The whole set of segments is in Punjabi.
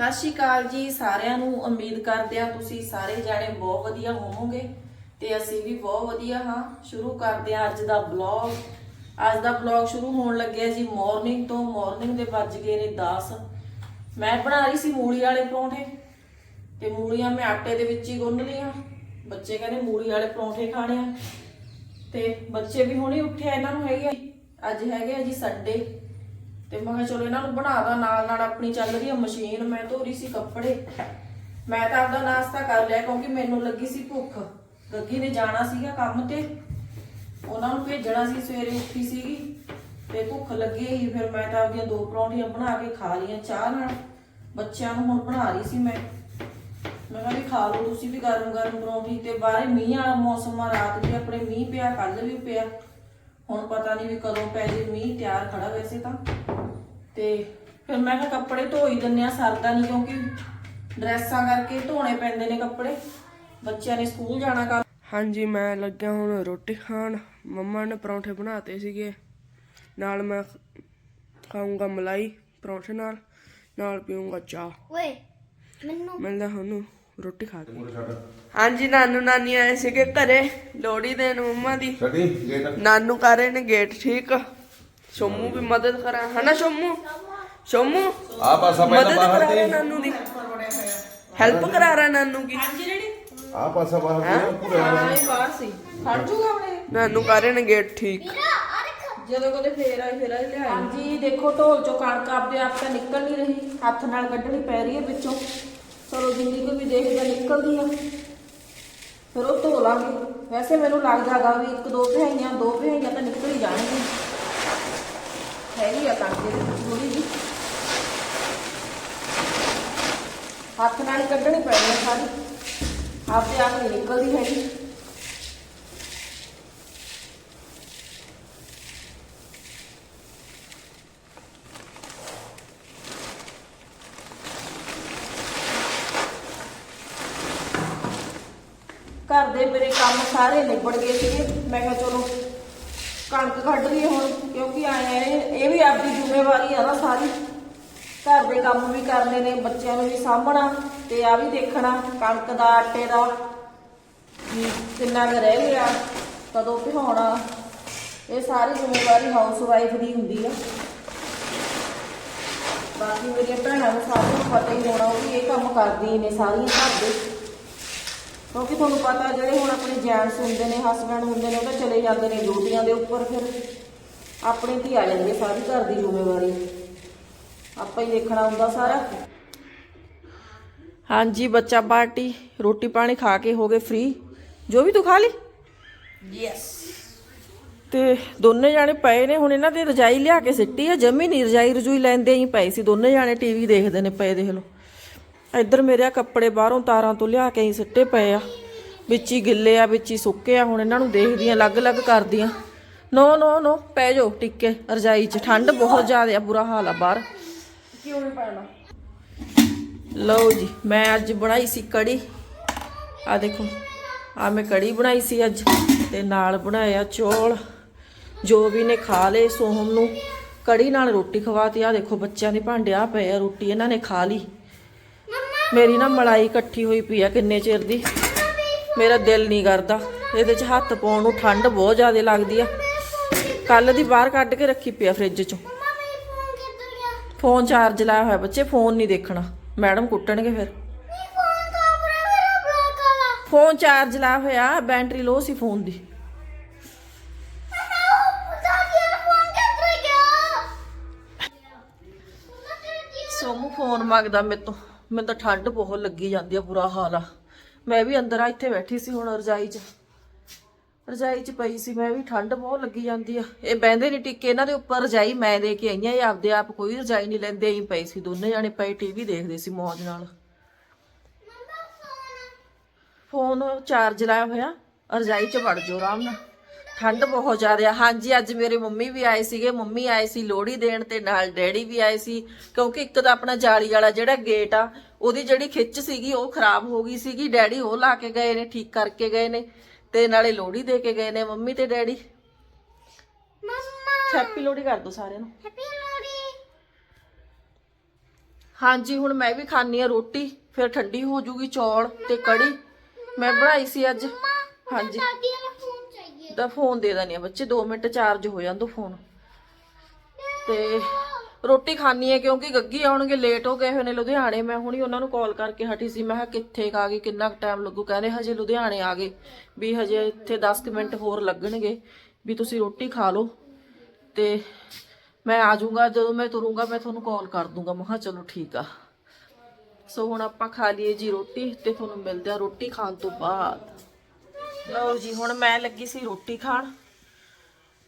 ਸਤਿ ਸ਼੍ਰੀ ਅਕਾਲ ਜੀ, ਸਾਰਿਆਂ ਨੂੰ ਉਮੀਦ ਕਰਦੇ ਆ ਤੁਸੀਂ ਸਾਰੇ ਜਾਣੇ ਬਹੁਤ ਵਧੀਆ ਹੋਵੋਗੇ ਤੇ ਅਸੀਂ ਵੀ ਬਹੁਤ ਵਧੀਆ ਹਾਂ। ਸ਼ੁਰੂ ਕਰਦੇ ਆ ਅੱਜ ਦਾ ਬਲੌਗ ਅੱਜ ਦਾ ਬਲੌਗ ਸ਼ੁਰੂ ਹੋਣ ਲੱਗਿਆ ਜੀ ਮਾਰਨਿੰਗ ਤੋਂ। ਮਾਰਨਿੰਗ ਦੇ ਵੱਜ ਗਏ ਨੇ 10 ਮੈਂ ਬਣਾ ਰਹੀ ਸੀ ਮੂਲੀ ਵਾਲੇ ਪਰੌਂਠੇ ਤੇ ਮੂਲੀਆਂ ਮੈਂ ਆਟੇ ਦੇ ਵਿੱਚ ਹੀ ਗੁੰਨ ਲਈਆਂ। ਬੱਚੇ ਕਹਿੰਦੇ ਮੂਲੀ ਵਾਲੇ ਪਰੌਂਠੇ ਖਾਣੇ ਆ। ਤੇ ਬੱਚੇ ਵੀ ਹੁਣੇ ਉੱਠਿਆ ਇਹਨਾਂ ਨੂੰ ਹੈਗੇ ਆ- ਅੱਜ ਹੈਗੇ ਆ ਜੀ ਸੰਡੇ ਤੇ ਮੈਂ ਕਿਹਾ ਚਲੋ ਇਹਨਾਂ ਨੂੰ ਬਣਾ ਦਾਂ, ਨਾਲ ਨਾਲ ਆਪਣੀ ਚੱਲ ਰਹੀ ਹੈ ਮਸ਼ੀਨ, ਮੈਂ ਧੋ ਰਹੀ ਸੀ ਕੱਪੜੇ। ਮੈਂ ਤਾਂ ਆਪਦਾ ਨਾਸ਼ਤਾ ਕਰ ਲਿਆ ਕਿਉਂਕਿ ਮੈਨੂੰ ਲੱਗੀ ਸੀ ਭੁੱਖ। ਗੱਗੀ ਨੇ ਜਾਣਾ ਸੀਗਾ ਕੰਮ ਤੇ। ਉਹਨਾਂ ਨੂੰ ਭੇਜਣਾ ਸੀ ਸਵੇਰੇ ਉੱਠੀ ਸੀਗੀ ਤੇ ਭੁੱਖ ਲੱਗੀ ਸੀ, ਫਿਰ ਮੈਂ ਤਾਂ ਆਪਦੀਆਂ ਦੋ ਪਰੌਂਠੀਆਂ ਬਣਾ ਕੇ ਖਾ ਲਈਆਂ ਚਾਹ ਨਾਲ। ਬੱਚਿਆਂ ਨੂੰ ਹੁਣ ਬਣਾ ਰਹੀ ਸੀ ਮੈਂ। ਮੈਂ ਕਿਹਾ ਵੀ ਖਾ ਲਓ, ਤੁਸੀਂ ਵੀ ਗਰਮ ਗਰਮ ਪਰੌਂਠੀ ਤੇ ਬਾਹਰ ਮੀਂਹ ਵਾਲਾ ਮੌਸਮ ਆ, ਰਾਤ ਵੀ ਆਪਣੇ ਮੀਂਹ ਪਿਆ ਕੱਲ ਵੀ ਪਿਆ। ਹੁਣ ਪਤਾ ਨਹੀਂ ਵੀ ਕਦੋਂ ਪੈ ਜੇ ਮੀਂਹ, ਤਿਆਰ ਖੜਾ ਵੈਸੇ ਤਾਂ। ਤੇ ਫਿਰ ਮੈਂ ਕਿਹਾ ਕੱਪੜੇ ਧੋ ਹੀ ਦਿੰਨੇ ਆ ਸਰਦਾ ਨਹੀਂ ਕਿਉਂਕਿ ਡਰੈਸਾਂ ਕਰਕੇ ਧੋਣੇ ਪੈਂਦੇ ਨੇ ਕੱਪੜੇ। ਬੱਚਿਆਂ ਨੇ ਸਕੂਲ ਜਾਣਾ ਕਰ ਹਾਂਜੀ ਮੈਂ ਲੱਗਿਆ ਹੁਣ ਰੋਟੀ ਖਾਣ। ਮੰਮਾ ਨੇ ਪਰੌਂਠੇ ਬਣਾਤੇ ਸੀਗੇ। ਨਾਲ ਮੈਂ ਖਾਊਂਗਾ ਮਲਾਈ ਪਰੌਂਠੇ ਨਾਲ ਨਾਲ ਪੀਊਂਗਾ ਚਾਹ। ਓਏ ਮੈਨੂੰ ਮਿਲਦਾ ਹੁਣ ਰੋਟੀ ਖਾ ਕੇ। ਹਾਂਜੀ ਨਾਨੂ ਨਾਨੀ ਆਏ ਸੀਗੇ ਘਰੇ ਲੋੜੀ ਦੇਣ ਮੰਮਾ ਦੀ। ਨਾਨੂ ਕਰ ਰਹੇ ਨੇ ਗੇਟ ਠੀਕ। ਸ਼ੋਮੂ ਵੀ ਮਦਦ ਕਰਾ ਹਨਾ ਸ਼ੋਮੂ? ਸ਼ੋਮੂ ਆ ਪਾਸਾ ਮਦਦ ਪਹਿਲਾਂ ਬਾਹਰ ਕਰਾ ਰਿਹਾ ਤੇ ਨਾਨੂ ਦੀ। ਹੈਲਪ ਕਰਾ ਰਿਹਾ ਨਾਨੂ ਕੀ ਆ ਪਾਸਾ ਬਾਹਰ ਤੇ ਪੂਰਾ ਬਾਹਰ ਸੀ। ਖੜ ਜੂਗਾ ਆਪਣੇ? ਨਾਨੂ ਕਰ ਰਹੇ ਨੇ ਗੇਟ ਠੀਕ ਜਦੋਂ ਕਦੇ ਫੇਰ ਆਈ ਫੇਰ ਆਈ ਲਿਆਈ ਹਾਂਜੀ ਦੇਖੋ ਢੋਲ ਚੋਂ ਕਣਕ ਆਪਦੇ ਆਪ ਤਾਂ ਨਿਕਲ ਨਹੀਂ ਰਹੀ। ਹੱਥ ਨਾਲ ਕੱਢਣੀ ਪੈ ਰਹੀ ਹੈ ਵਿੱਚੋਂ। ਚਲੋ ਜਿੰਨੀ ਕੁ ਵੀ ਦੇਖਦਾ ਨਿਕਲਦੀ ਆ। ਫਿਰ ਉਹ ਧੋ ਲਾਂਗੇ। ਵੈਸੇ ਮੈਨੂੰ ਲੱਗਦਾਗਾ ਵੀ ਇੱਕ ਦੋ ਭਿਆਈਆਂ ਦੋ ਭਿਆਈਆਂ ਤਾਂ ਨਿਕਲ ਹੀ ਜਾਣਗੀਆਂ। ਹੈਗੀ ਆ ਕਣਕ ਦੇ ਵਿੱਚ ਥੋੜੀ ਜੀ ਹੱਥ ਨਾਲ ਹੀ ਕੱਢਣੀ ਪੈਣੀ ਆ ਸਾਰੀ ਆਪਦੇ ਆਪ ਨਹੀਂ ਨਿਕਲਦੀ ਹੈਗੀ ਘਰ ਦੇ ਮੇਰੇ ਕੰਮ ਸਾਰੇ ਨਿਬੜ ਗਏ ਸੀਗੇ ਮੈਂ ਕਿਹਾ ਚਲੋ ਕਣਕ ਕੱਢ ਲਈਏ ਹੁਣ, ਕਿਉਂਕਿ ਆਏ ਇਹ ਇਹ ਵੀ ਆਪਦੀ ਜ਼ਿੰਮੇਵਾਰੀ ਆ ਨਾ ਸਾਰੀ। ਘਰ ਦੇ ਕੰਮ ਵੀ ਕਰਨੇ ਨੇ, ਬੱਚਿਆਂ ਨੂੰ ਵੀ ਸਾਂਭਣਾ ਤੇ ਆ ਵੀ ਦੇਖਣਾ, ਕਣਕ ਦਾ, ਆਟੇ ਦਾ ਕਿੰਨਾ ਕੁ ਰਹਿ ਗਿਆ, ਕਦੋਂ ਭਿਉਣਾ ਇਹ ਸਾਰੀ ਜ਼ਿੰਮੇਵਾਰੀ ਹਾਊਸ ਵਾਈਫ ਦੀ ਹੁੰਦੀ ਆ। ਬਾਕੀ ਮੇਰੀਆਂ ਭੈਣਾਂ ਨੂੰ ਸਾਰਿਆਂ ਨੂੰ ਪਤਾ ਹੀ ਹੋਣਾ, ਉਹ ਵੀ ਇਹ ਕੰਮ ਕਰਦੀ ਨੇ ਸਾਰੀਆਂ ਘਰ ਦੇ। ਕਿਉਂਕਿ ਤੁਹਾਨੂੰ ਪਤਾ ਜਿਹੜੇ ਹੁਣ ਆਪਣੇ ਜੈਂਟਸ ਹੁੰਦੇ ਨੇ ਹਸਬੰਡ ਹੁੰਦੇ ਨੇ ਉਹ ਤਾਂ ਚਲੇ ਜਾਂਦੇ ਨੇ ਡਿਊਟੀਆਂ ਦੇ ਉੱਪਰ ਫਿਰ। ਆਪਣੇ ਤੇ ਆ ਜਾਂਦੀ ਹੈ ਸਾਰੀ ਘਰ ਦੀ ਜ਼ਿੰਮੇਵਾਰੀ। ਆਪਾਂ ਹੀ ਦੇਖਣਾ ਹੁੰਦਾ ਸਾਰਾ। ਹਾਂਜੀ ਬੱਚਾ ਪਾਰਟੀ ਰੋਟੀ ਪਾਣੀ ਖਾ ਕੇ ਹੋ ਗਏ ਫ੍ਰੀ ਜੋ ਵੀ ਤੂੰ ਖਾ ਲਈ? ਯੈਸ ਤੇ ਦੋਨੇ ਜਾਣੇ ਪਏ ਨੇ ਹੁਣ ਇਹਨਾਂ ਦੀ ਰਜਾਈ ਲਿਆ ਕੇ ਸਿੱਟੀ ਆ। ਜਮੀ ਨਹੀਂ ਰਜਾਈ ਰਜੂਈ ਲੈਂਦੇ ਹੀ ਪਏ ਸੀ। ਦੋਨੇ ਜਾਣੇ ਟੀਵੀ ਦੇਖਦੇ ਨੇ ਪਏ ਦੇਖ ਲਓ। ਇੱਧਰ ਮੇਰੇ ਆ ਕੱਪੜੇ ਬਾਹਰੋਂ ਤਾਰਾਂ ਤੋਂ ਲਿਆ ਕੇ ਹੀ ਸਿੱਟੇ ਪਏ ਆ। ਵਿੱਚ ਹੀ ਗਿੱਲੇ ਆ, ਵਿੱਚ ਹੀ ਸੁੱਕੇ ਆ, ਹੁਣ ਇਹਨਾਂ ਨੂੰ ਦੇਖਦੀ ਆ ਅਲੱਗ-ਅਲੱਗ ਕਰਦੀ ਆ ਨੋ ਨੋ ਨੋ, ਪੈ ਜਾਓ ਟਿੱਕੇ, ਰਜਾਈ 'ਚ। ਠੰਡ ਬਹੁਤ ਜ਼ਿਆਦਾ ਆ, ਬੁਰਾ ਹਾਲ ਆ ਬਾਹਰ। ਕਿਉਂ ਨਹੀਂ ਪੈਣਾ ਲਓ ਜੀ, ਮੈਂ ਅੱਜ ਬਣਾਈ ਸੀ ਕੜੀ। ਆ ਦੇਖੋ ਆ ਮੈਂ ਕੜੀ ਬਣਾਈ ਸੀ ਅੱਜ, ਤੇ ਨਾਲ ਬਣਾਇਆ ਚੌਲ। ਜੋ ਵੀ ਨੇ ਖਾ ਲਏ ਸੋਹਮ ਨੂੰ। ਕੜੀ ਨਾਲ ਰੋਟੀ ਖਵਾਤੀ ਆ ਦੇਖੋ ਬੱਚਿਆਂ ਦੇ ਭਾਂਡੇ ਆ ਪਏ ਆ, ਰੋਟੀ ਇਹਨਾਂ ਨੇ ਖਾ ਲਈ। ਮੇਰੀ ਨਾ ਮਲਾਈ ਇਕੱਠੀ ਹੋਈ ਪਈ ਆ ਕਿੰਨੇ ਚਿਰ ਦੀ। ਮੇਰਾ ਦਿਲ ਨਹੀਂ ਕਰਦਾ। ਇਹਦੇ 'ਚ ਹੱਥ ਪਾਉਣ ਨੂੰ ਠੰਡ ਬਹੁਤ ਜ਼ਿਆਦਾ ਲੱਗਦੀ ਆ। ਕੱਲ ਦੀ ਬਾਹਰ ਕੱਢ ਕੇ ਰੱਖੀ ਪਿਆ ਫ੍ਰਿਜ 'ਚੋਂ। ਫੋਨ ਚਾਰਜ ਲਾਇਆ ਹੋਇਆ ਬੱਚੇ, ਫੋਨ ਨਹੀਂ ਦੇਖਣਾ। ਮੈਡਮ ਕੁੱਟਣਗੇ ਫਿਰ। ਫੋਨ ਚਾਰਜ ਲਾਇਆ ਹੋਇਆ, ਬੈਟਰੀ ਲੋ ਸੀ ਫੋਨ ਦੀ। ਮੰਮਾ ਸੋਮੂ ਫੋਨ ਮੰਗਦਾ ਮੇਰੇ ਤੋਂ। ਮੈਨੂੰ ਤਾਂ ਠੰਡ ਬਹੁਤ ਲੱਗੀ ਜਾਂਦੀ ਆ ਬੁਰਾ ਹਾਲ ਆ। ਮੈਂ ਵੀ ਅੰਦਰ ਆ ਇੱਥੇ ਬੈਠੀ ਸੀ ਹੁਣ ਰਜਾਈ 'ਚ। ਰਜਾਈ 'ਚ ਪਈ ਸੀ ਮੈਂ ਵੀ ਠੰਡ ਬਹੁਤ ਲੱਗੀ ਜਾਂਦੀ ਆ। ਇਹ ਬਹਿੰਦੇ ਨਹੀਂ ਟਿੱਕੇ ਇਹਨਾਂ ਦੇ ਉੱਪਰ ਰਜਾਈ ਮੈਂ ਦੇ ਕੇ ਆਈਆਂ ਇਹ ਆਪਦੇ ਆਪ ਕੋਈ ਰਜਾਈ ਨਹੀਂ ਲੈਂਦੇ ਐਂ ਪਈ ਸੀ ਦੋਨੇ ਜਾਣੇ ਪਏ ਟੀਵੀ ਦੇਖਦੇ ਸੀ ਮੌਜ ਨਾਲ। ਫੋਨ ਚਾਰਜ ਲਾਇਆ ਹੋਇਆ ਰਜਾਈ 'ਚ ਵੜ ਜਾਓ ਆਰਾਮ ਨਾਲ। ਠੰਡ ਬਹੁਤ ਜ਼ਿਆਦਾ ਆ। ਹਾਂਜੀ ਅੱਜ ਮੇਰੇ ਮੰਮੀ ਵੀ ਆਏ ਸੀਗੇ। ਮੰਮੀ ਆਏ ਸੀ ਲੋਹੜੀ ਦੇਣ ਤੇ ਨਾਲ ਡੈਡੀ ਵੀ ਆਏ ਸੀ ਕਿਉਂਕਿ ਇੱਕ ਤਾਂ ਆਪਣਾ ਜਾਲੀ ਵਾਲਾ ਜਿਹੜਾ ਗੇਟ ਆ ਉਹਦੀ ਜਿਹੜੀ ਖਿੱਚ ਸੀਗੀ ਉਹ ਖਰਾਬ ਹੋ ਗਈ ਸੀਗੀ। ਡੈਡੀ ਉਹ ਲਾ ਕੇ ਗਏ ਨੇ ਠੀਕ ਕਰਕੇ ਗਏ ਨੇ ਤੇ ਨਾਲੇ ਲੋਹੜੀ ਦੇ ਕੇ ਗਏ ਨੇ। ਮੰਮੀ ਤੇ ਡੈਡੀ? ਮੰਮਾ। ਹੈਪੀ ਲੋਹੜੀ ਕਰ ਦੋ ਸਾਰਿਆਂ ਨੂੰ। ਹੈਪੀ ਲੋਹੜੀ। ਹਾਂਜੀ ਹੁਣ ਮੈਂ ਵੀ ਖਾਣੀ ਆ ਰੋਟੀ ਫਿਰ ਠੰਡੀ ਹੋ ਜੂਗੀ ਚੌਲ ਤੇ ਕੜੀ। ਮੈਂ ਬਣਾਈ ਸੀ ਅੱਜ। ਹਾਂਜੀ। ਦਾਦੀ ਦਾ ਫੋਨ ਦੇ ਦਨੀ ਆ ਬੱਚੇ 2 ਮਿੰਟ ਚਾਰਜ ਹੋ ਜਾਂਦੋ ਫੋਨ। ਤੇ ਰੋਟੀ ਖਾਣੀ ਹੈ ਕਿਉਂਕਿ ਗੱਗੀ ਆਉਣਗੇ ਲੇਟ ਹੋ ਗਏ ਹੋਏ ਨੇ ਲੁਧਿਆਣੇ। ਮੈਂ ਹੁਣੀ ਉਹਨਾਂ ਨੂੰ ਕਾਲ ਕਰਕੇ ਹਟੀ ਸੀ, ਮੈਂ ਕਿਹਾ ਕਿੱਥੇ ਕੁ ਆ ਗਏ ਕਿੰਨਾ ਟਾਈਮ ਲੱਗੂ? ਕਹਿੰਦੇ ਹਜੇ ਲੁਧਿਆਣੇ ਆ ਗਏ, ਵੀ ਹਜੇ ਇੱਥੇ 10 ਕੁ ਮਿੰਟ ਹੋਰ ਲੱਗਣਗੇ, ਵੀ ਤੁਸੀਂ ਰੋਟੀ ਖਾ ਲਓ। ਤੇ ਮੈਂ ਆ ਜਾਊਂਗਾ, ਜਦੋਂ ਮੈਂ ਤੁਰੂੰਗਾ, ਮੈਂ ਤੁਹਾਨੂੰ ਕਾਲ ਕਰ ਦੂੰਗਾ। ਮੈਂ ਕਿਹਾ ਚਲੋ ਠੀਕ ਆ। ਸੋ ਹੁਣ ਆਪਾਂ ਖਾ ਲਈਏ ਜੀ ਰੋਟੀ ਤੇ ਤੁਹਾਨੂੰ ਮਿਲਦੇ ਆ ਰੋਟੀ ਖਾਣ ਤੋਂ ਬਾਅਦ। ਲਓ ਜੀ, ਹੁਣ ਮੈਂ ਲੱਗੀ ਸੀ ਰੋਟੀ ਖਾਣ।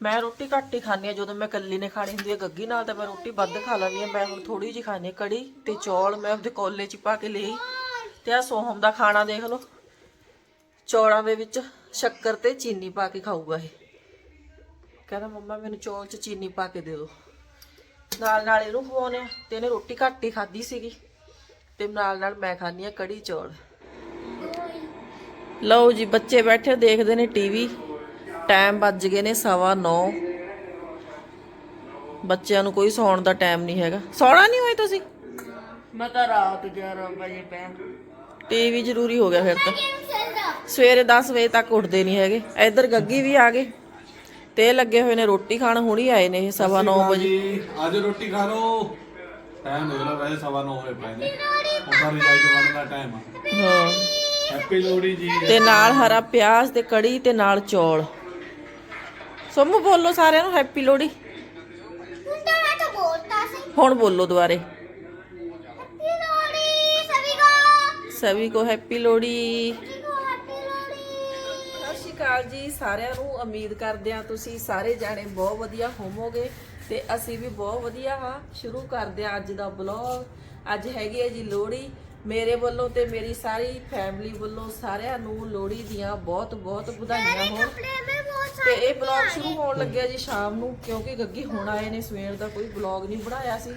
ਮੈਂ ਰੋਟੀ ਘੱਟ ਹੀ ਖਾਂਦੀ ਆ ਜਦੋਂ ਮੈਂ ਇਕੱਲੀ ਨੇ ਖਾਣੀ ਹੁੰਦੀ ਹੈ ਗੱਗੀ ਨਾਲ ਤਾਂ ਮੈਂ ਰੋਟੀ ਵੱਧ ਖਾ ਲੈਂਦੀ ਆ ਮੈਂ ਹੁਣ ਥੋੜੀ ਜਿਹੀ ਖਾਣੀ ਆ ਕੜੀ ਤੇ ਚੌਲ ਮੈਂ ਉਹਦੇ ਕੋਲੇ 'ਚ ਪਾ ਕੇ ਲਈ। ਤੇ ਆ ਸੋਹਮ ਦਾ ਖਾਣਾ ਦੇਖ ਲਓ। ਚੌਲਾਂ ਦੇ ਵਿੱਚ ਸ਼ੱਕਰ ਤੇ ਚੀਨੀ ਪਾ ਕੇ ਖਾਊਗਾ ਇਹ। ਕਹਿੰਦਾ, ਮੰਮਾ, ਮੈਨੂੰ ਚੌਲ 'ਚ ਚੀਨੀ ਪਾ ਕੇ ਦੇ ਦਿਓ। ਨਾਲ ਨਾਲ ਇਹਨੂੰ ਖਵਾਉਣੇ ਆ ਤੇ ਇਹਨੇ ਰੋਟੀ ਘੱਟ ਹੀ ਖਾਧੀ ਸੀਗੀ। ਤੇ ਨਾਲ ਨਾਲ ਮੈਂ ਖਾਂਦੀ ਆ ਕੜੀ ਚੌਲ। ਲਓ ਜੀ ਬੱਚੇ ਬੈਠੇ ਦੇਖਦੇ ਨੇ ਟੀਵੀ। ਟਾਈਮ ਵੱਜ ਗਏ ਨੇ ਸਵਾ 9 ਬੱਚਿਆਂ ਨੂੰ ਕੋਈ ਸੌਣ ਦਾ ਟਾਈਮ ਨਹੀਂ ਹੈਗਾ। ਸੌਣਾ ਨਹੀਂ ਹੋਏ ਤੁਸੀਂ? ਮੈਂ ਤਾਂ ਰਾਤ 11 ਵਜੇ ਪੈ ਟੀਵੀ ਜ਼ਰੂਰੀ ਹੋ ਗਿਆ ਫਿਰ ਤਾਂ। ਸਵੇਰੇ 10 ਵਜੇ ਤੱਕ ਉੱਠਦੇ ਨਹੀਂ ਹੈਗੇ। ਇੱਧਰ ਗੱਗੀ ਵੀ ਆ ਗਏ। ਤੇ ਲੱਗੇ ਹੋਏ ਨੇ ਰੋਟੀ ਖਾਣ ਹੁਣੀ ਆਏ ਨੇ ਇਹ ਸਵਾ 9 ਵਜੇ। ਅੱਜ ਰੋਟੀ ਖਾ ਲਓ। ਟਾਈਮ ਦੇਖ ਲਓ ਵੈਸੇ ਸਵਾ ਨੌ ਹੋਏ ਪਏ ਨੇ। ਉਹਦਾ ਰਿਜ਼ਾਈਟ ਬਣਨ ਦਾ ਟਾਈਮ ਆ। ਹਾਂ। ਹੈਪੀ ਲੋਹੜੀ ਜੀ ਤੇ ਨਾਲ ਹਰਾ ਪਿਆਜ਼ ਤੇ ਕੜੀ ਤੇ ਨਾਲ ਚੌਲ। ਸੋਮੂ ਬੋਲੋ ਸਾਰਿਆਂ ਨੂੰ ਹੈਪੀ ਲੋਹੜੀ। ਹੁਣ ਤਾਂ ਮੈਂ ਤਾਂ ਬੋਲਤਾ ਸੀ। ਹੁਣ ਬੋਲੋ ਦੁਬਾਰੇ। ਹੈਪੀ ਲੋਹੜੀ ਸਭੀ ਕੋ। ਸਭੀ ਕੋ ਹੈਪੀ ਲੋਹੜੀ। ਅਕਾਲ ਜੀ ਸਾਰਿਆਂ ਨੂੰ ਉਮੀਦ ਕਰਦੇ ਹਾਂ ਤੁਸੀਂ ਸਾਰੇ ਜਾਣੇ ਬਹੁਤ ਵਧੀਆ ਹੋਵੋਗੇ ਤੇ ਅਸੀਂ ਵੀ ਬਹੁਤ ਵਧੀਆ ਹਾਂ। ਸ਼ੁਰੂ ਕਰਦੇ ਹਾਂ ਅੱਜ ਦਾ ਬਲੌਗ ਅੱਜ ਹੈਗੀ ਹੈ ਜੀ ਲੋਹੜੀ। ਮੇਰੇ ਵੱਲੋਂ ਤੇ ਮੇਰੀ ਸਾਰੀ ਫੈਮਿਲੀ ਵੱਲੋਂ ਸਾਰਿਆਂ ਨੂੰ ਲੋਹੜੀ ਦੀਆਂ ਬਹੁਤ ਬਹੁਤ ਵਧਾਈਆਂ ਹੋਣ। ਤੇ ਇਹ ਬਲੌਗ ਸ਼ੁਰੂ ਹੋਣ ਲੱਗਿਆ ਜੀ ਸ਼ਾਮ ਨੂੰ ਕਿਉਂਕਿ ਗੱਗੀ ਹੁਣ ਆਏ ਨੇ ਸਵੇਰ ਦਾ ਕੋਈ ਬਲੌਗ ਨਹੀਂ ਬਣਾਇਆ ਸੀ।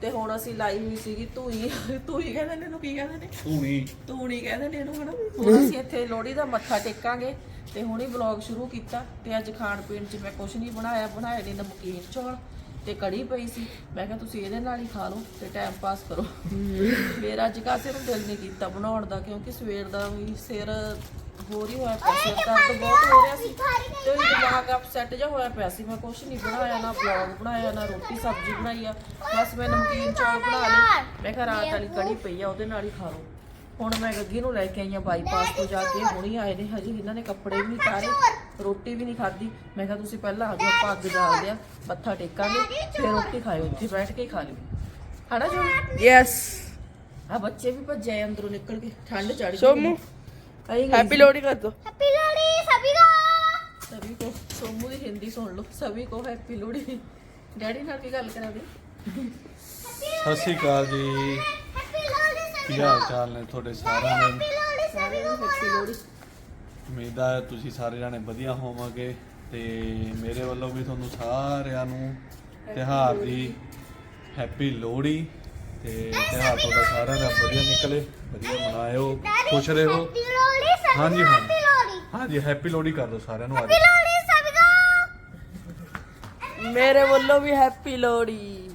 ਤੇ ਹੁਣ ਅਸੀਂ ਲਾਈ ਹੋਈ ਸੀਗੀ ਧੂਈ। ਧੂਈ ਕਹਿੰਦੇ ਨੇ ਇਹਨੂੰ ਕੀ ਕਹਿੰਦੇ ਨੇ? ਧੂਣੀ। ਧੂਣੀ ਕਹਿੰਦੇ ਨੇ ਇਹਨੂੰ ਹਨਾ? ਹੁਣ ਅਸੀਂ ਇੱਥੇ ਲੋਹੜੀ ਦਾ ਮੱਥਾ ਟੇਕਾਂਗੇ। ਤੇ ਹੁਣੀ ਬਲੌਗ ਸ਼ੁਰੂ ਕੀਤਾ। ਤੇ ਅੱਜ ਖਾਣ ਪੀਣ 'ਚ ਮੈਂ ਕੁਝ ਨਹੀਂ ਬਣਾਇਆ ਬਣਾਏ ਨੇ ਨਮਕੀਨ ਚੌਲ। ਤੇ ਕੜੀ ਪਈ ਸੀ। ਮੈਂ ਕਿਹਾ ਤੁਸੀਂ ਇਹਦੇ ਨਾਲ ਹੀ ਖਾ ਲਓ ਤੇ ਟਾਈਮ ਪਾਸ ਕਰੋ। ਮੇਰਾ ਅੱਜ ਕਾਸੇ ਨੂੰ ਦਿਲ ਨਹੀਂ ਕੀਤਾ ਬਣਾਉਣ ਦਾ ਕਿਉਂਕਿ ਸਵੇਰ ਦਾ ਵੀ ਸਿਰ ਹੀ ਹੋਇਆ ਪਿਆ ਸਿਰ ਦਰਦ ਬਹੁਤ ਹੋ ਰਿਹਾ ਸੀ। ਤੇ ਦਿਮਾਗ ਅਪਸੈਟ ਜਿਹਾ ਹੋਇਆ ਪਿਆ ਸੀ। ਮੈਂ ਕੁਝ ਨਹੀਂ ਬਣਾਇਆ ਨਾ ਬਲੌਗ ਬਣਾਇਆ ਨਾ ਰੋਟੀ ਸਬਜ਼ੀ ਬਣਾਈ ਆ। ਬਸ ਮੈਂ ਨਮਕੀਨ ਚੌਲ ਬਣਾ ਲਏ। ਮੈਂ ਕਿਹਾ ਰਾਤ ਵਾਲੀ ਕੜੀ ਪਈ ਆ ਉਹਦੇ ਨਾਲ ਹੀ ਖਾ ਲਓ। ਹੁਣ ਮੈਂ ਗੱਗੀ ਨੂੰ ਲੈ ਕੇ ਆਈ ਆ ਬਾਈਪਾਸ ਤੋਂ ਜਾ ਕੇ ਹੁਣੀ ਆਏ ਨੇ ਹਜੇ ਇਹਨਾਂ ਨੇ ਕੱਪੜੇ ਵੀ ਨਹੀਂ ਤਾਰੇ ਰੋਟੀ ਵੀ ਨਹੀਂ ਖਾਧੀ। ਮੈਂ ਕਿਹਾ ਤੁਸੀਂ ਪਹਿਲਾਂ ਆ ਜਾਓ ਆਪਾਂ ਅੱਗ ਬਾਲਦੇ ਆ ਮੱਥਾ ਟੇਕਾਂਗੇ ਫਿਰ ਰੋਟੀ ਖਾਇਓ ਇੱਥੇ ਬੈਠ ਕੇ ਹੀ ਖਾ ਲਿਓ। ਹਨਾ ਜੋ ਯੈਸ ਆ ਬੱਚੇ ਵੀ ਭੱਜੇ ਅੰਦਰੋਂ ਨਿਕਲ ਕੇ ਠੰਡ ਚੜ ਗਈ ਸੋਮੂ ਹੈਪੀ ਲੋਹੜੀ ਕਰ ਦੋ। ਹੈਪੀ ਲੋਹੜੀ ਸਭੀ ਕੋ। ਸਭੀ ਕੋ ਸੋਮੂ ਦੀ ਹਿੰਦੀ ਸੁਣ ਲਓ ਸਭੀ ਕੋ ਹੈਪੀ ਲੋਹੜੀ। ਡੈਡੀ ਨਾਲ ਵੀ ਗੱਲ ਕਰਾ ਦੇ ਸਤਿ ਸ਼੍ਰੀ ਅਕਾਲ ਜੀ। ਕੀ ਹਾਲ ਚਾਲ ਨੇ ਤੁਹਾਡੇ ਸਾਰਿਆਂ ਦੇ? ਉਮੀਦ ਹੈ ਤੁਸੀਂ ਸਾਰੇ ਜਾਣੇ ਵਧੀਆ ਹੋਵੋਗੇ ਤੇ ਮੇਰੇ ਵੱਲੋਂ ਵੀ ਤੁਹਾਨੂੰ ਸਾਰਿਆਂ ਨੂੰ ਤਿਉਹਾਰ ਦੀ ਹੈਪੀ ਲੋਹੜੀ ਤੇ ਤਿਉਹਾਰ ਤੁਹਾਡਾ ਸਾਰਿਆਂ ਦਾ ਵਧੀਆ ਨਿਕਲੇ ਵਧੀਆ ਮਨਾਇਓ ਖੁਸ਼ ਰਹੋ। ਹਾਂਜੀ, ਕੋ ਹਾਂਜੀ। ਹੈਪੀ ਲੋਹੜੀ। ਹਾਂਜੀ ਹੈਪੀ ਲੋਹੜੀ ਕਰ ਦਿਓ ਸਾਰਿਆਂ ਨੂੰ ਅੱਜ। ਮੇਰੇ ਵੱਲੋਂ ਵੀ ਹੈਪੀ ਲੋਹੜੀ।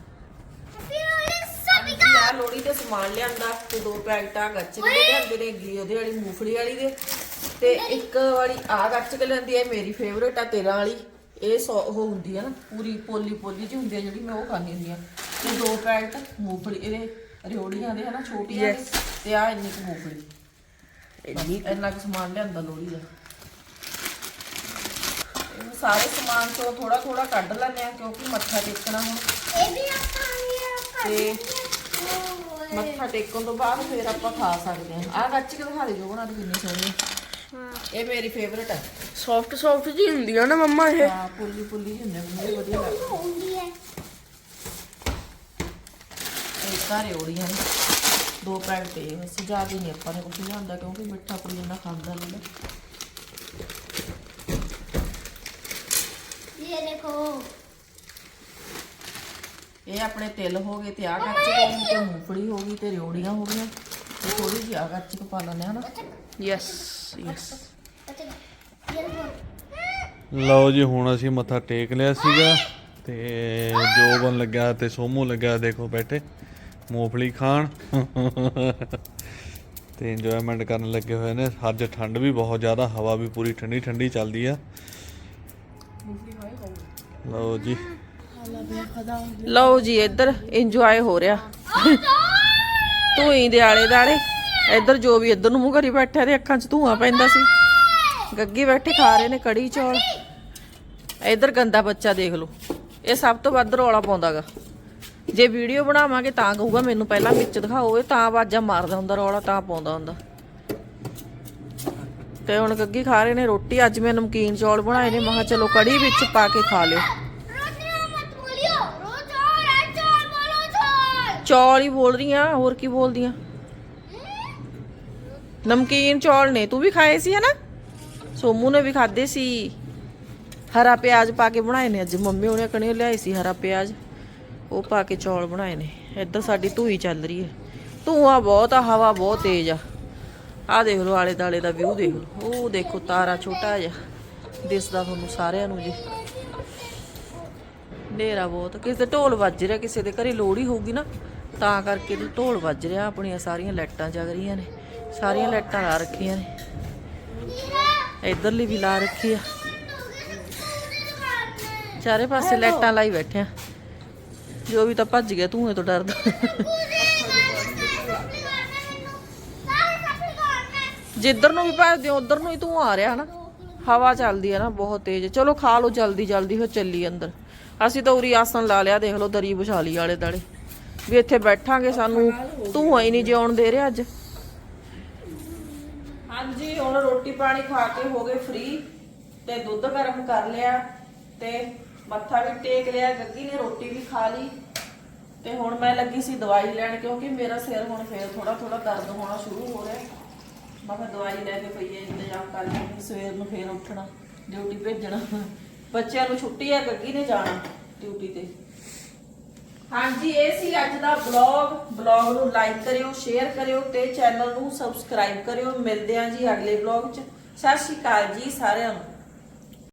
ਜੀ ਲੋਹੜੀ ਤੇ ਸਮਾਨ ਲਿਆਂਦਾ ਤੇ ਦੋ ਪੈਕਟਾਂ ਗੱਚ ਦੇ ਲਿਆਂਦੇ ਨੇ ਗੀ ਉਹਦੇ ਵਾਲੀ ਮੂੰਗਫਲੀ ਵਾਲੀ ਦੇ। ਤੇ ਇੱਕ ਵਾਲੀ ਆ ਗੱਚ ਕੇ ਲੈਂਦੀ ਹੈ ਮੇਰੀ ਫੇਵਰੇਟ ਆ ਤੇਰਾ ਵਾਲੀ। ਇਹ ਸੌ ਉਹ ਹੁੰਦੀ ਆ ਨਾ ਪੂਰੀ ਪੋਲੀ ਪੋਲੀ ਜਿਹੀ ਹੁੰਦੀ ਆ ਜਿਹੜੀ ਮੈਂ ਉਹ ਖਾਣੀ ਹੁੰਦੀ ਆ। ਤੇ ਦੋ ਪੈਕਟ ਮੂੰਗਫਲੀ ਇਹਦੇ ਰਿਓੜੀਆਂ ਦੇ ਹਨਾ ਛੋਟੀਆਂ ਦੇ। ਤੇ ਆ ਇੰਨੀ ਕੁ ਮੂੰਗਫਲੀ। ਇੰਨੀ ਇੰਨਾ ਕੁ ਸਮਾਨ ਲਿਆਂਦਾ ਲੋਹੜੀ ਦਾ। ਇਹ ਸਾਰੇ ਸਮਾਨ ਤੋਂ ਥੋੜਾ ਥੋੜਾ ਕੱਢ ਲੈਂਦੇ ਆ ਕਿਉਂਕਿ ਮੱਥਾ ਟੇਕਣਾ ਹੁਣ। ਇਹ ਵੀ ਆਪਾਂ ਇਹ ਤੇ ਮੱਥਾ ਟੇਕਣ ਤੋਂ ਬਾਅਦ ਫਿਰ ਆਪਾਂ ਖਾ ਸਕਦੇ ਹਾਂ। ਆਹ ਗੱਚ ਕੇ ਦਿਖਾ ਦੇ ਜੋ ਬਣਾ ਦੇ ਕਿੰਨੀ ਸੋਹਣੀ। ਹੈ। ਇਹ ਮੇਰੀ ਫੇਵਰਟ ਹੈ ਸੌਫਟ ਸੌਫਟ ਜੀ ਹੁੰਦੀ ਆ ਨਾ ਮੰਮਾ ਇਹ। ਹਾਂ ਪੁੱਲੀ ਪੁੱਲੀ ਹੁੰਦੇ ਮੈਨੂੰ ਵਧੀਆ ਲੱਗਦੀ ਹੁੰਦੀ ਹੈ ਇਹ ਸਾਰੇ ਓੜੀਆਂ ਨੇ। ਦੋ ਪੈਕਟ ਤੇ ਵੈਸੇ ਜ਼ਿਆਦਾ ਨਹੀਂ ਆਪਾਂ ਨੇ ਕੁਝ ਲਿਆਂਦਾ ਕਿਉਂਕਿ ਮਿੱਠਾ ਕੁੜੀ ਜਾਂਦਾ ਖਾਂਦਾ ਨਹੀਂ ਨਾ। ਇਹ ਦੇਖੋ। ਇਹ ਆਪਣੇ ਤਿਲ ਹੋ ਗਏ ਤੇ ਆਹ ਗੱਚ ਕੇ ਹੋ ਗਈ ਤੇ ਮੂੰਗਫਲੀ ਹੋ ਗਈ ਤੇ ਰਿਓੜੀਆਂ ਹੋ ਗਈਆਂ। ਤੇ ਥੋੜੀ ਜਿਹੀ ਆਹ ਗੱਚ ਕੇ ਪਾ ਲੈਂਦੇ ਹਨਾ ਯੈਸ ਯੈਸ ਲਓ ਜੀ ਹੁਣ ਅਸੀਂ ਮੱਥਾ ਟੇਕ ਲਿਆ ਸੀਗਾ ਤੇ ਜੋਬਨ ਲੱਗਾ ਤੇ ਸੋਮੂ ਲੱਗਾ ਦੇਖੋ ਬੈਠੇ ਮੂੰਗਫਲੀ ਖਾਣ। ਤੇ ਇੰਜੋਇਮੈਂਟ ਕਰਨ ਲੱਗੇ ਹੋਏ ਨੇ। ਅੱਜ ਠੰਡ ਵੀ ਬਹੁਤ ਜ਼ਿਆਦਾ ਹਵਾ ਵੀ ਪੂਰੀ ਠੰਡੀ ਠੰਡੀ ਚੱਲਦੀ ਆ। ਲਓ ਜੀ। ਲਓ ਜੀ, ਇੱਧਰ ਇੰਜੋਏ ਹੋ ਰਿਹਾ। ਧੂਈ ਦੇ ਆਲੇ ਦਾਲੇ ਇੱਧਰ ਜੋ ਵੀ ਇੱਧਰ ਨੂੰ ਮੂੰਹ ਕਰੀ ਬੈਠਾ ਤੇ ਅੱਖਾਂ 'ਚ ਧੂਆਂ ਪੈਂਦਾ ਸੀ। ਗੱਗੀ ਬੈਠੇ ਖਾ ਰਹੇ ਨੇ ਕੜੀ ਚੌਲ। ਇੱਧਰ ਗੰਦਾ ਬੱਚਾ ਦੇਖ ਲਓ। ਇਹ ਸਭ ਤੋਂ ਵੱਧ ਰੌਲਾ ਪਾਉਂਦਾਗਾ। ਜੇ ਵੀਡੀਓ ਬਣਾਵਾਂਗੇ ਤਾਂ ਕਹੂਗਾ ਮੈਨੂੰ ਪਹਿਲਾਂ ਵਿੱਚ ਦਿਖਾਓ, ਇਹ ਤਾਂ ਆਵਾਜ਼ਾਂ ਮਾਰਦਾ ਹੁੰਦਾ, ਰੌਲਾ ਤਾਂ ਪਾਉਂਦਾ ਹੁੰਦਾ। ਤੇ ਹੁਣ ਗੱਗੀ ਖਾ ਰਹੇ ਨੇ ਰੋਟੀ। ਅੱਜ ਮੈਂ ਨਮਕੀਨ ਚੌਲ ਬਣਾਏ ਨੇ। ਮੈਂ ਕਿਹਾ ਚਲੋ ਕੜੀ ਵਿੱਚ ਪਾ ਕੇ ਖਾ ਲਿਓ। ਚੌਲ ਹੀ ਬੋਲ ਰਹੀਆਂ, ਹੋਰ ਕੀ ਬੋਲਦੀਆਂ? ਨਮਕੀਨ ਚੌਲ ਨੇ, ਤੂੰ ਵੀ ਖਾਏ ਸੀ ਹਨਾ? ਸੋਮੂ ਨੇ ਵੀ ਖਾਦੇ ਸੀ। ਹਰਾ ਪਿਆਜ਼ ਪਾ ਕੇ ਬਣਾਏ ਨੇ ਅੱਜ। ਮੰਮੀ ਉਹਨੇ ਕਣੇ ਲਿਆਈ ਸੀ ਹਰਾ ਪਿਆਜ਼। ਉਹ ਪਾ ਕੇ ਚੌਲ ਬਣਾਏ ਨੇ। ਇੱਧਰ ਸਾਡੀ ਧੂਈ ਚੱਲ ਰਹੀ ਹੈ। ਧੂਆਂ ਬਹੁਤ ਆ, ਹਵਾ ਬਹੁਤ ਤੇਜ਼ ਆ। ਆਹ ਦੇਖ ਲਓ, ਆਲੇ ਦਾਲੇ ਦਾ ਵਿਊ ਦੇਖ ਲਓ। ਉਹ ਦੇਖੋ, ਤਾਰਾ ਛੋਟਾ ਜਿਹਾ। ਦਿਸਦਾ ਤੁਹਾਨੂੰ ਸਾਰਿਆਂ ਨੂੰ ਜੀ। ਹਨੇਰਾ ਬਹੁਤ। ਕਿਸੇ ਦੇ ਢੋਲ ਵੱਜ ਰਿਹਾ, ਕਿਸੇ ਦੇ ਘਰੇ ਲੋਹੜੀ ਹੋਊਗੀ ਨਾ ਤਾਂ ਕਰਕੇ ਤੇ ਢੋਲ ਵੱਜ ਰਿਹਾ, ਆਪਣੀਆਂ ਸਾਰੀਆਂ ਲਾਈਟਾਂ ਜਗ ਰਹੀਆਂ ਨੇ, ਸਾਰੀਆਂ ਲਾਈਟਾਂ ਲਾ ਰੱਖੀਆਂ ਨੇ। ਇਧਰਲੀ ਵੀ ਲਾ ਰੱਖੀ ਆ। ਚਾਰੇ ਪਾਸੇ ਲਾਈਟਾਂ ਲਾਈ ਬੈਠੇ ਆ। ਜੋ ਵੀ ਤਾਂ ਭੱਜ ਗਿਆ ਧੂਏ ਤੋਂ ਡਰਦਾ। ਜਿੱਧਰ ਨੂੰ ਵੀ ਭੱਜਦੇ ਹੋ, ਉਧਰ ਨੂੰ ਹੀ ਤੂੰ ਆ ਰਿਹਾ ਨਾ। ਹਵਾ ਚੱਲਦੀ ਹੈ ਨਾ, ਬਹੁਤ ਤੇਜ਼। ਚਲੋ ਖਾ ਲਓ ਜਲਦੀ ਜਲਦੀ ਹੋ ਚੱਲੀ ਅੰਦਰ। ਅਸੀਂ ਤਾਂ ਉਰੀ ਆਸਣ ਲਾ ਲਿਆ, ਦੇਖ ਲਓ ਦਰੀ ਵਿਛਾਲੀ ਆਲੇ ਦਾਲੇ ਵੀ ਇੱਥੇ ਬੈਠਾਂਗੇ ਸਾਨੂੰ। ਧੂਆਂ ਹੀ ਨਹੀਂ ਜਿਉਣ ਦੇ ਰਿਹਾ ਅੱਜ। ਹਾਂਜੀ, ਹੁਣ ਰੋਟੀ ਪਾਣੀ ਖਾ ਕੇ ਹੋ ਗਏ ਫ੍ਰੀ ਤੇ ਦੁੱਧ ਗਰਮ ਕਰ ਲਿਆ ਤੇ ਮੱਥਾ ਵੀ ਟੇਕ ਲਿਆ, ਗੱਗੀ ਨੇ ਰੋਟੀ ਵੀ ਖਾ ਲਈ ਤੇ ਹੁਣ ਮੈਂ ਲੱਗੀ ਸੀ ਦਵਾਈ ਲੈਣ ਕਿਉਂਕਿ ਮੇਰਾ ਸਿਰ ਹੁਣ ਫੇਰ ਥੋੜਾ ਥੋੜਾ ਦਰਦ ਹੋਣਾ ਸ਼ੁਰੂ ਹੋ ਰਿਹਾ। ਮੈਂ ਕਿਹਾ ਦਵਾਈ ਲੈ ਕੇ ਪਈਏ ਇੰਤਜ਼ਾਮ ਕਰ ਲਈ ਸਵੇਰ ਨੂੰ ਫੇਰ ਉੱਠਣਾ, ਡਿਊਟੀ ਭੇਜਣਾ। ਬੱਚਿਆਂ ਨੂੰ ਛੁੱਟੀ ਹੈ ਗੱਗੀ ਨੇ ਜਾਣਾ ਡਿਊਟੀ ਤੇ। ਹਾਂਜੀ, ਇਹ ਸੀ ਅੱਜ ਦਾ ਬਲੌਗ ਬਲੌਗ ਨੂੰ ਲਾਈਕ ਕਰਿਓ ਸ਼ੇਅਰ ਕਰਿਓ ਤੇ ਚੈਨਲ ਨੂੰ ਸਬਸਕ੍ਰਾਈਬ ਕਰਿਓ। ਮਿਲਦੇ ਹਾਂ ਜੀ ਅਗਲੇ ਬਲੌਗ 'ਚ। ਸਤਿ ਸ਼੍ਰੀ ਅਕਾਲ ਜੀ ਸਾਰਿਆਂ ਨੂੰ।